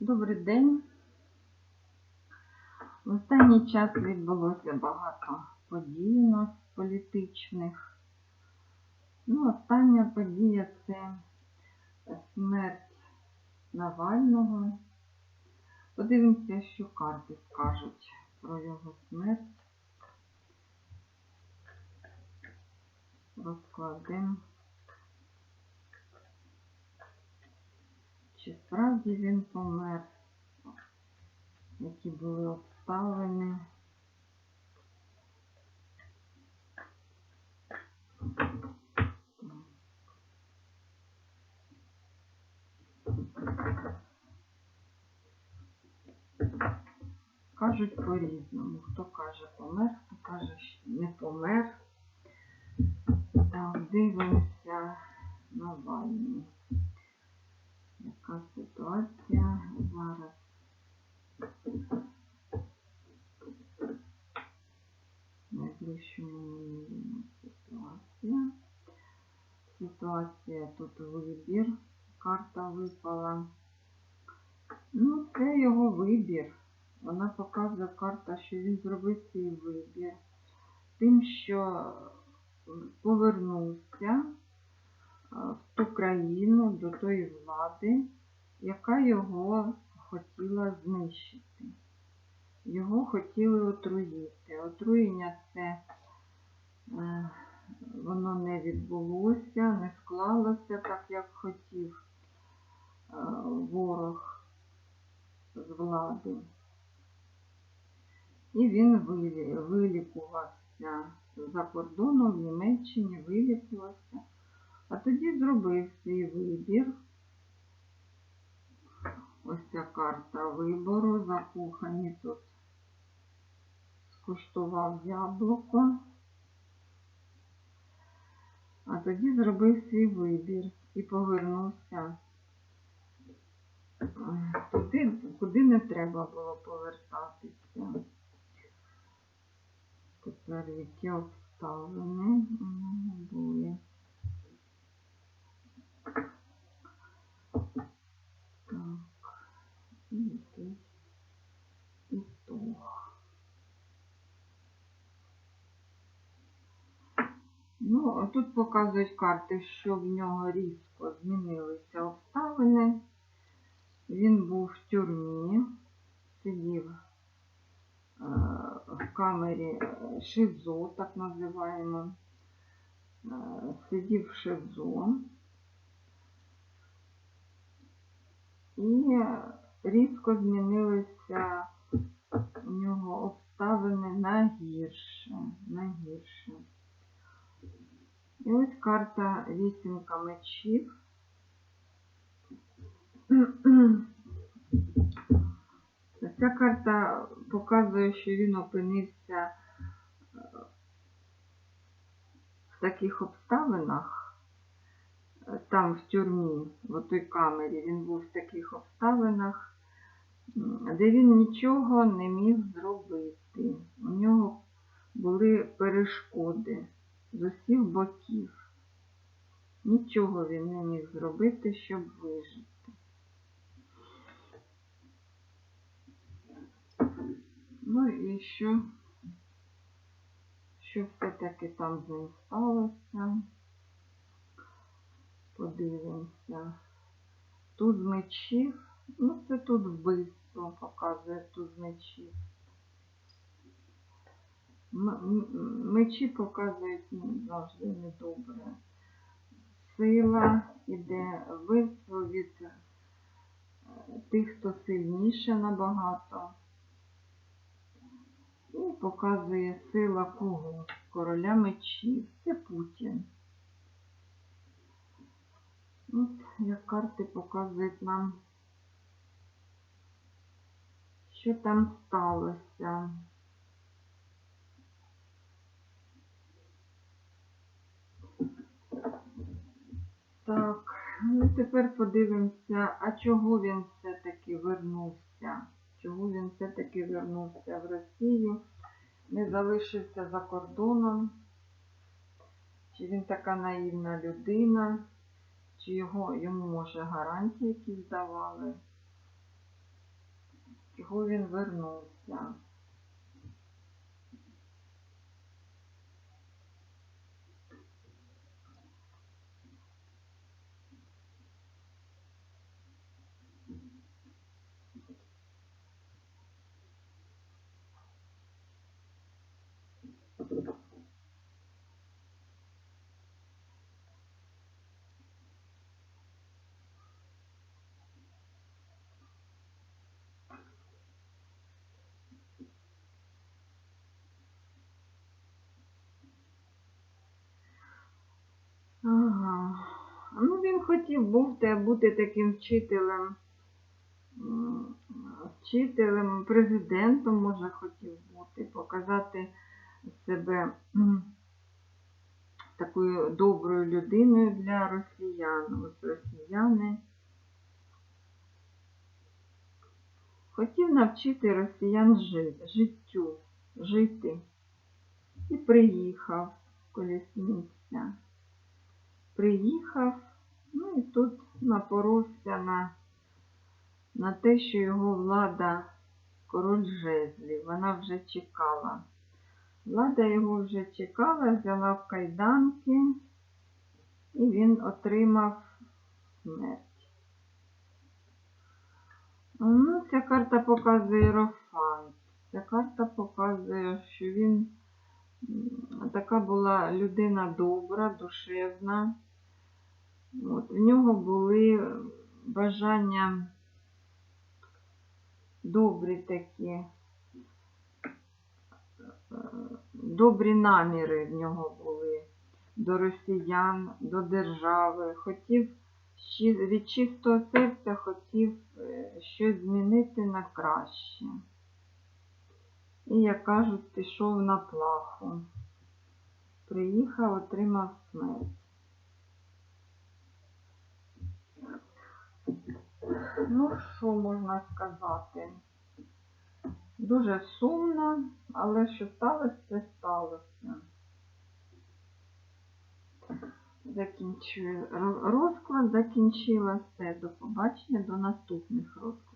Добрий день. В останній час відбулося багато подій у нас політичних. Ну, остання подія це смерть Навального. Подивимося, що карти скажуть про його смерть. Розкладемо. Чи справді він помер? Які були обставини? Кажуть по-різному. Хто каже помер, хто каже, що не помер. Так, дивимося Навальний. Яка Ситуація тут вибір. Карта випала. Ну, це його вибір. Вона показує карта, що він зробив свій вибір. Тим, що повернувся в ту країну, до тої влади, яка його хотіла знищити. Його хотіли отруїти. Отруєння це е, воно не відбулося, не склалося так, як хотів е, ворог з влади. І він вилікувався за кордоном в Німеччині, вилікувався. А тоді зробив свій вибір. Ось ця карта вибору. Закохані тут скуштував яблуко. А тоді зробив свій вибір і повернувся туди, куди не треба було повертатися. Тепер обставини були. Так, і якийсь ітог. Ну, тут показують карти, що в нього різко змінилися обставини. Він був в тюрмі, сидів е, камері е, ШИЗО, так називаємо. Е, Сидів ШИЗО. І різко змінилися у нього обставини на гірше, на гірше. І ось карта вісімка мечів. Ця карта показує, що він опинився е, в таких обставинах, е, там в тюрмі, в той камері, він був в таких обставинах, де він нічого не міг зробити. У нього були перешкоди з усіх боків. Нічого він не міг зробити, щоб вижити. Ну і що, що все-таки там з ним сталося? Подивимося. Тут мечів, ну це тут вбивство показує тут з мечів. Мечі показують ну, завжди недобре. Сила іде вбивство від е, тих, хто сильніше набагато. І показує сила кого? Короля мечів. Це Путін. От як карти показують нам, що там сталося. Так, ну тепер подивимося, а чого він все-таки вернувся? Чого він все-таки вернувся в Росію? Не залишився за кордоном? Чи він така наївна людина? Чи його, йому, може, гарантії якісь давали? чого він вернувся. Ага. Ну, він хотів був те бути таким вчителем, вчителем, президентом, може, хотів бути, показати себе такою доброю людиною для росіян. Ось росіяни. Хотів навчити росіян жити, життю, жити. І приїхав колісниця приїхав, ну і тут напоровся на, на те, що його влада король жезлів. Вона вже чекала. Влада його вже чекала, взяла в кайданки, і він отримав смерть. Ну, ця карта показує Єрофант. Ця карта показує, що він така була людина добра, душевна. От, в нього були бажання добрі такі, добрі наміри в нього були до росіян, до держави. Хотів від чистого серця хотів е, щось змінити на краще. І, як кажуть, пішов на плаху. Приїхав, отримав смерть. Ну, що можна сказати? Дуже сумно, але що сталося, це сталося. Закінчую розклад, закінчила все. До побачення, до наступних розкладів.